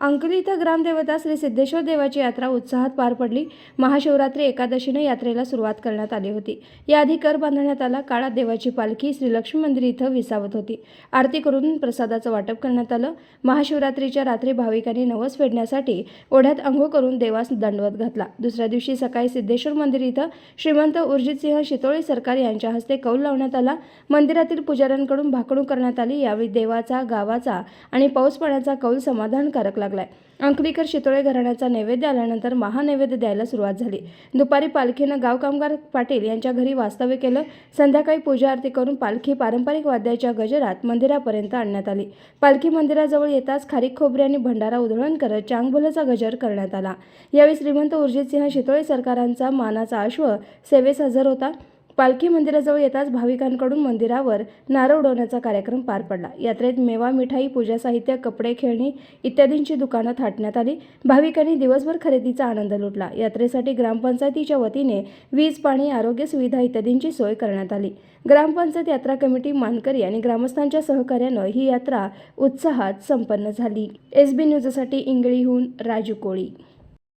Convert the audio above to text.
अंकली इथं ग्रामदेवता श्री सिद्धेश्वर देवाची यात्रा उत्साहात पार पडली. महाशिवरात्री एकादशीने यात्रेला सुरुवात करण्यात आली होती. याआधी कर बांधण्यात आला. काळात देवाची पालखी श्री लक्ष्मी मंदिर इथं विसावत होती. आरती करून प्रसादाचं वाटप करण्यात आलं. महाशिवरात्रीच्या रात्री भाविकांनी नवस फेडण्यासाठी ओढ्यात अंघोळ करून देवास दंडवत घातला. दुसऱ्या दिवशी सकाळी सिद्धेश्वर मंदिर इथं श्रीमंत उर्जितसिंह शितोळे सरकार यांच्या हस्ते कौल लावण्यात आला. मंदिरातील पुजाऱ्यांकडून भाकणूक करण्यात आली. यावेळी देवाचा गावाचा आणि पाऊस पाण्याचा कौल समाधानकारक लागला. लागलाय. अंकलीकर शितोळे घराण्याचा नैवेद्य आल्यानंतर महानैवेद्य द्यायला सुरुवात झाली. दुपारी पालखीनं गाव कामगार पाटील यांच्या घरी वास्तव्य केलं. संध्याकाळी पूजा आरती करून पालखी पारंपरिक वाद्याच्या गजरात मंदिरापर्यंत आणण्यात आली. पालखी मंदिराजवळ येताच खारीक खोबरे आणि भंडारा उधळण करत चांगभलचा गजर करण्यात आला. यावेळी श्रीमंत उर्जितसिंह शितोळे सरकारांचा मानाचा अश्व सेवेस हजर होता. पालखी मंदिराजवळ येताच भाविकांकडून मंदिरावर नारळ उडवण्याचा कार्यक्रम पार पडला. यात्रेत मेवा मिठाई पूजा साहित्य कपडे खेळणी इत्यादींची दुकानं थाटण्यात आली. भाविकांनी दिवसभर खरेदीचा आनंद लुटला. यात्रेसाठी ग्रामपंचायतीच्या वतीने वीज पाणी आरोग्य सुविधा इत्यादींची सोय करण्यात आली. ग्रामपंचायत यात्रा कमिटी मानकरी आणि ग्रामस्थांच्या सहकार्यानं ही यात्रा उत्साहात संपन्न झाली. एस बी न्यूजसाठी इंगळीहून राजू कोळी.